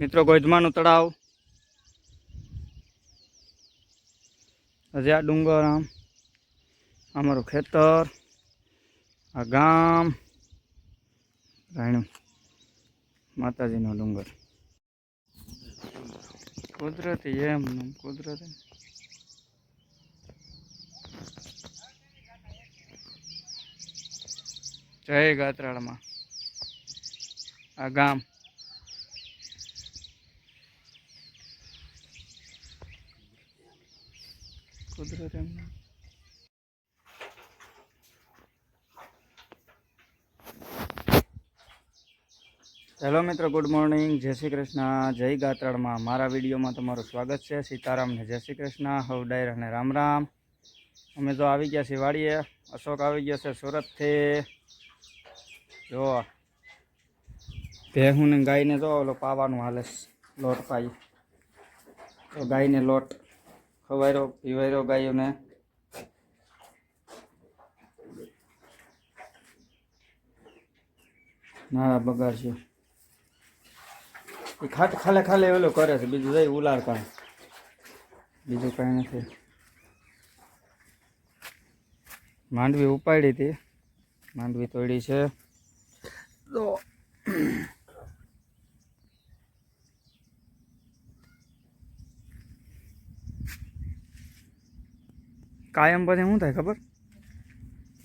મિત્રો ગોધમાનું તળાવ. હજી આ ડુંગર આમ, અમારું ખેતર, આ ગામ, રાયણું, માતાજીનો ડુંગર. કુદરતી એમ કુદરતી. જય ગાત્રાળમાં. આ ગામ. કુદરત એમ હેલો મિત્રો ગુડ મોર્નિંગ જય શ્રી કૃષ્ણ. જય ગાત્રાળમાં મારા વિડીયોમાં તમારું સ્વાગત છે. સીતારામ ને જય શ્રી કૃષ્ણ. હવ ડાયર અને રામ રામ. અમે તો આવી ગયા છીએ વાડીએ. અશોક આવી ગયો છે સુરતથી. જો ભેહું ને ગાયને જો ઓલો પાવાનું હાલે છે. લોટ પાઈ. તો ગાયને લોટ ખવાયરો, પીવાયરો ગાયોને. ના, બગાડ છે. એ ખાટ ખાલે ખાલે ઓલું કરે છે, બીજું જઈ ઉલાર કામ. બીજું કાંઈ નથી. માંડવી ઉપાડી હતી. માંડવી તોડી છે. તો કાયમ પછી શું થાય ખબર?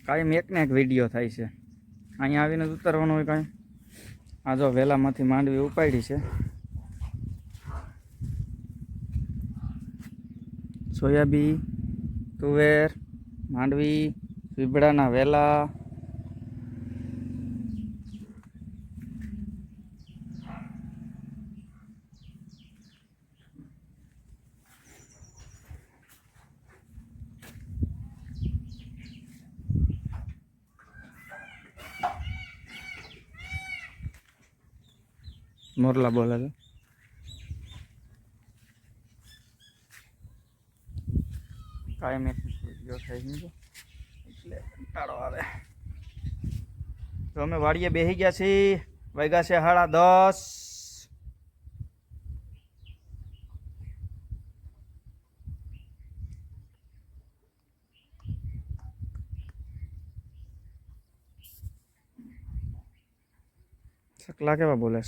કાયમ એક ને એક વીડિયો થાય છે. અહીંયા આવીને જ ઉતારવાનું હોય કાંઈ. આ જો વેલામાંથી માંડવી ઉપાડી છે. સોયાબી તુવેર, માંડવી વીબડાના વેલા મોરલા બોલે છે કાયમ એક વીડિયો થઈ ગયો એટલે કંટાળો આવે તો અમે વાડીએ બેસી ગયા છીએ વાગ્યા છે સાડા દસ સકલા કેવા બોલે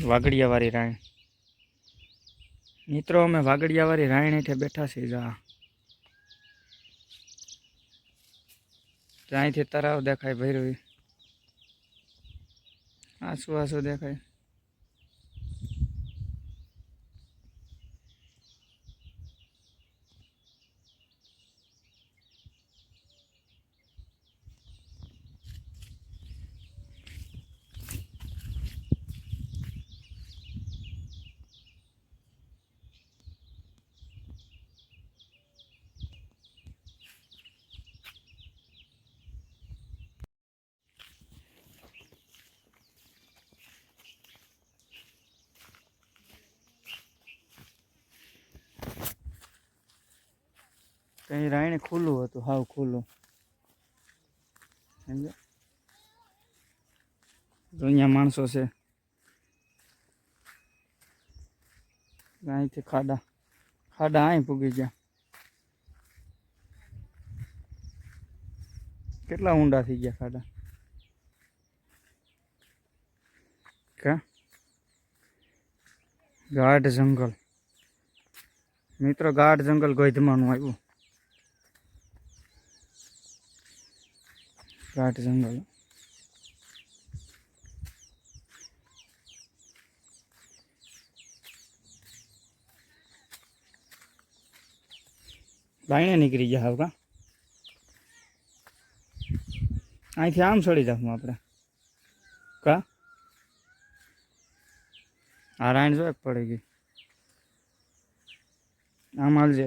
છે વાગડિયાવાળી રાયણ મિત્રો, અમે વાગડિયાવાળી રાણ હેઠે બેઠા છીએ, જા. ત્યાંથી તરાવ દેખાય ભૈરવી. આસુ આસુ દેખાય. કઈ રાયણે ખુલ્લું હતું, હાવ ખુલ્લું. સમજ્યા? તો અહીંયા માણસો છે. અહીંથી ખાડા ખાડા અહીં પૂગી ગયા. કેટલા ઊંડા થઈ ગયા ખાડા? કા? ગાઢ જંગલ. મિત્રો, ગાઢ જંગલ ગોધમાનું આવ્યું. ગાઢ જંગલ બાયણે નીકળી ગયા હવે કા અહીંથી આમ છોડી જાઉં આપણે કા આ રાઈણ જો પડી ગઈ આમ હાલજે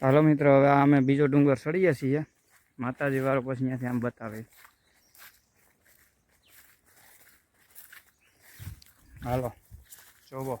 હાલો મિત્રો, હવે અમે બીજો ડુંગર ચડીએ છીએ. માતાજી વાળો પછી અહીંયાથી આમ બતાવે. હાલો, જોવો.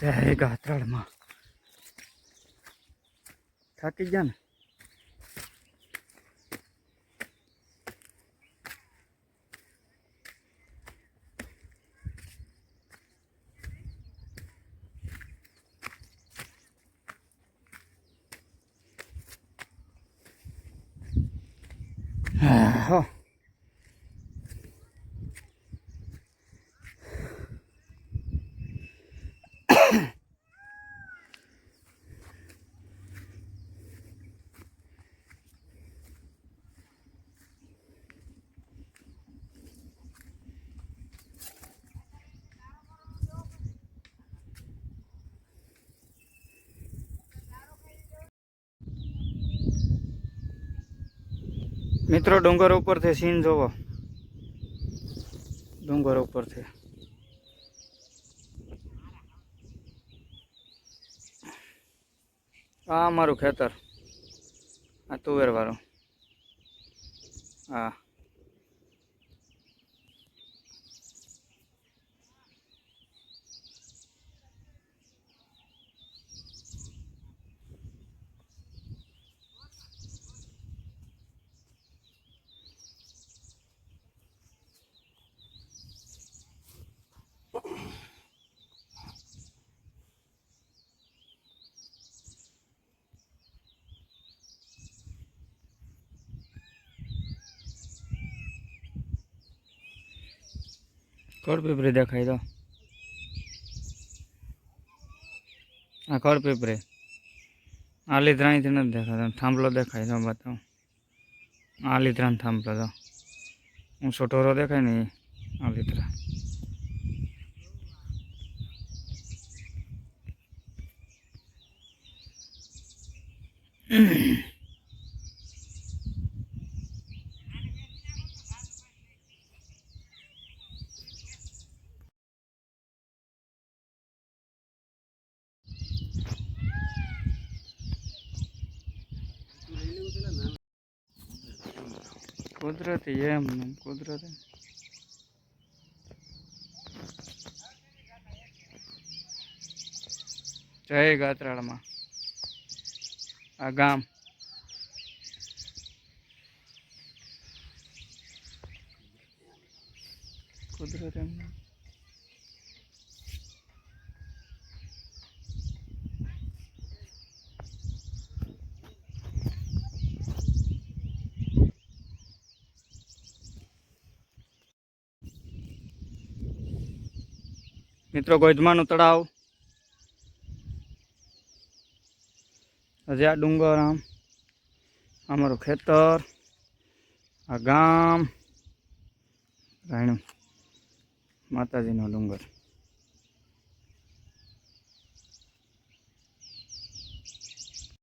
જય ગાત્રાળમાં. થાકી ગયા ને? હા મિત્રો ડુંગર ઉપરથી સીન જોવો. ડુંગર ઉપરથી. આ અમારું ખેતર. આ તુવેર વાળું. હા. કડ પીપરી દેખાય તો. આ કડ પીપરી આ લીધરાણીથી નથી દેખાતો, થાંભલો દેખાય તો. બતાવું આ લીધરાનો થાંભલો તો. હું છોટોરો દેખાય ને આ લીધરા કુદરતી એમ કુદરતી. જય ગાત્રાળમાં. આ ગામ. કુદરત એમ મિત્રો ગોધમાનું તળાવ. હજી આ ડુંગર આમ. અમારું ખેતર આ ગામ. રાયણું. માતાજીનો ડુંગર.